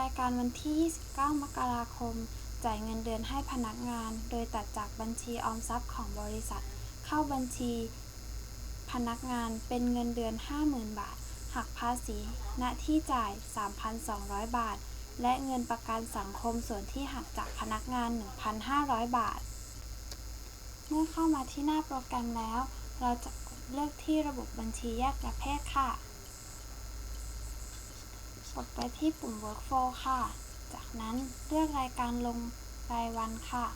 รายการวันที่ 29 มกราคม จ่ายเงินเดือนให้พนักงาน โดยตัดจากบัญชีออมทรัพย์ของบริษัท เข้าบัญชี พนักงานเป็นเงินเดือน 50,000 บาท หักภาษี ณ ที่จ่าย 3,200 บาท และเงินประกันสังคมส่วนที่หักจากพนักงาน 1,500 บาท เมื่อเข้ามาที่หน้าโปรแกรมแล้ว เราจะเลือกที่ระบบบัญชีแยกประเภทค่ะ กดไปที่ปุ่ม Workflow ค่ะ จากนั้นเลือกรายการลงรายวันค่ะ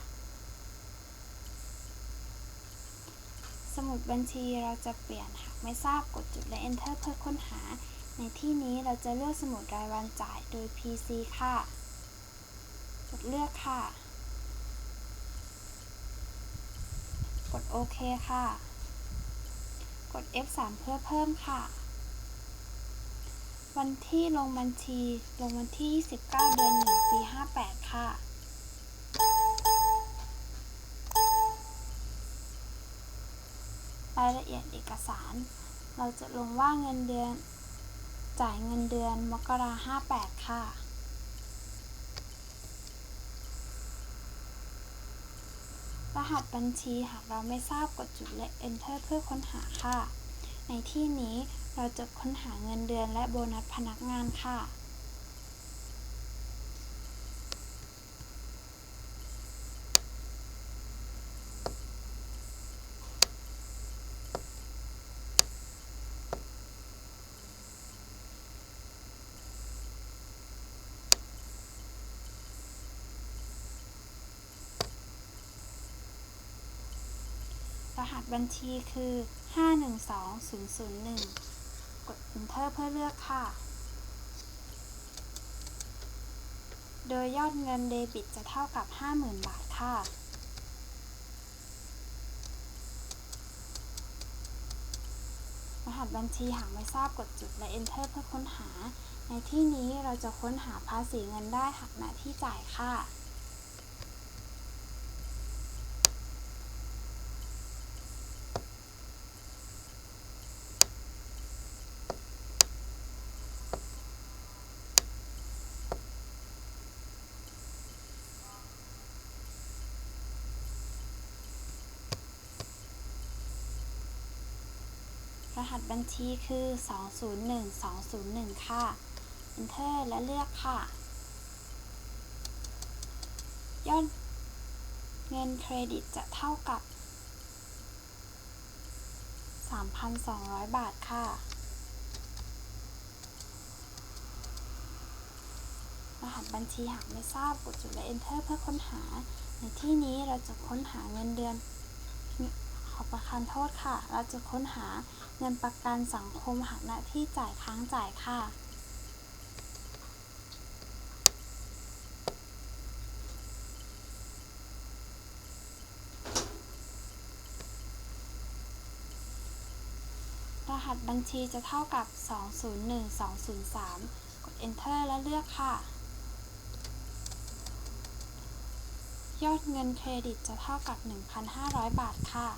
สมุดบัญชีเราจะเปลี่ยนหากไม่ทราบกดจุดและ Enter เพื่อค้นหา ในที่นี้เราจะเลือกสมุดรายวันจ่ายโดย PC ค่ะ กดเลือกค่ะ กดโอเคค่ะ กด F3 เพื่อเพิ่มค่ะ วันที่ลงบัญชีลงวันที่ 29 เดือน 1 ปี 58 ค่ะ รายละเอียดเอกสาร เราจะลงว่าเงินเดือน จ่ายเงินเดือน มกรา58 ค่ะรหัสบัญชีหากเราไม่ทราบกดจุดและ Enter เพื่อค้นหาค่ะ ในที่นี้ เราจะค้นหาเงินเดือนและโบนัสพนักงานค่ะ รหัสบัญชีคือ 512001 กด Enter เพื่อเลือกค่ะ โดยยอดเงินเดบิตจะเท่ากับ 50,000 บาทค่ะ รหัสบัญชีหากไม่ทราบกดจุดและ Enter เพื่อค้นหา ในที่นี้เราจะค้นหาภาษีเงินได้หักหน้าที่จ่ายค่ะ รหัสบัญชีคือ 201201 ค่ะ Enter และเลือกค่ะ ยอดเงินเครดิตจะเท่ากับ 3,200 บาทค่ะ รหัสบัญชีหากไม่ทราบกดจุดและ Enter เพื่อค้นหา ในที่นี้เราจะค้นหาเงินเดือน ขอประทานโทษค่ะ เราจะค้นหาเงินประกันสังคมหักหน้าที่จ่ายค้างจ่ายค่ะ รหัสบัญชีจะเท่ากับ 201203 กด Enter และเลือกค่ะยอดเงินเครดิตจะเท่ากับ 1,500 บาทค่ะ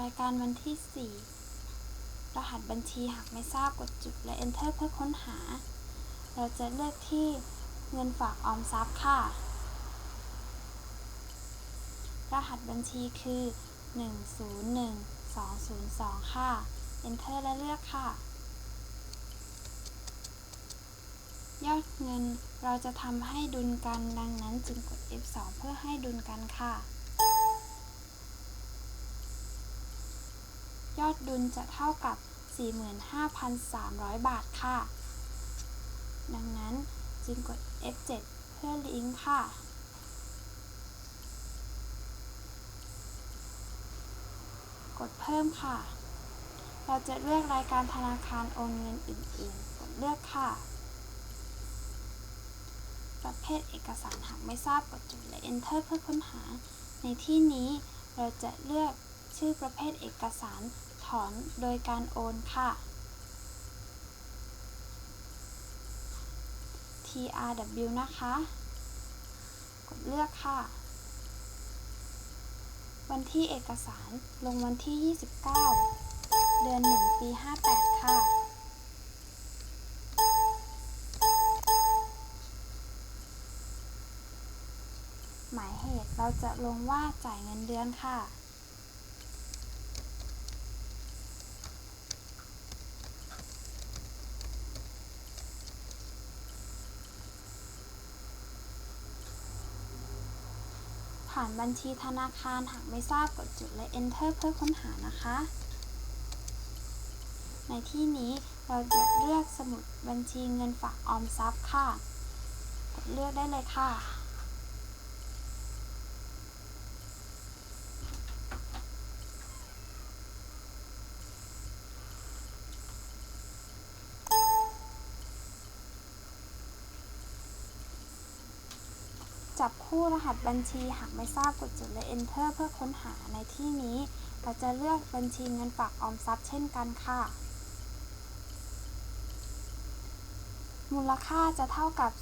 รายการวันที่ 4 รหัสบัญชีหากไม่ทราบกดจุดและ Enter เพื่อค้นหา เราจะเลือกที่เงินฝากออมทรัพย์ค่ะ รหัสบัญชีคือ 101202 ค่ะ Enter และเลือกค่ะ ยอดเงินเราจะทำให้ดุลกันดังนั้นจึงกด F2 เพื่อให้ดุลกันค่ะ ยอดดุลจะเท่ากับ 45,300 บาทค่ะ ดังนั้นจึงกด F7 เพื่อลิงก์ค่ะ กดเพิ่มค่ะ เราจะเลือกรายการธนาคารโอนเงินอื่นๆ กดเลือกค่ะ ประเภทเอกสารหากไม่ทราบกดจุดและ Enter เพื่อค้นหา ในที่นี้เราจะเลือก ชื่อประเภทเอกสาร ถอนโดยการโอนค่ะ TRW นะคะ กดเลือกค่ะ วันที่เอกสารลงวันที่ 29 เดือน 1 ปี 58 ค่ะ หมายเหตุเราจะลงว่าจ่ายเงินเดือนค่ะ ผ่านบัญชีธนาคารหากไม่ทราบกดจุดและ Enter เพื่อค้นหานะคะ ในที่นี้เราจะเลือกสมุดบัญชีเงินฝากออมทรัพย์ค่ะ กดเลือกได้เลยค่ะ จับคู่รหัสบัญชีหากไม่ทราบกดจุดและ Enter เพื่อค้นหาในที่นี้ เราจะเลือกบัญชีเงินฝากออมทรัพย์เช่นกันค่ะ มูลค่าจะเท่ากับ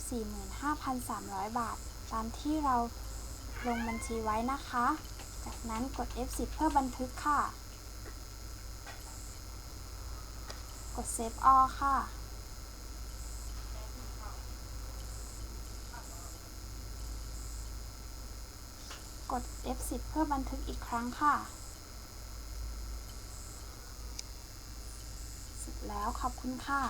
45,300 บาท ตามที่เราลงบัญชีไว้นะคะ จากนั้นกด F10 เพื่อบันทึกค่ะ กด Save All ค่ะ กด F10 เพื่อบันทึกอีกครั้งค่ะ เสร็จแล้วขอบคุณค่ะ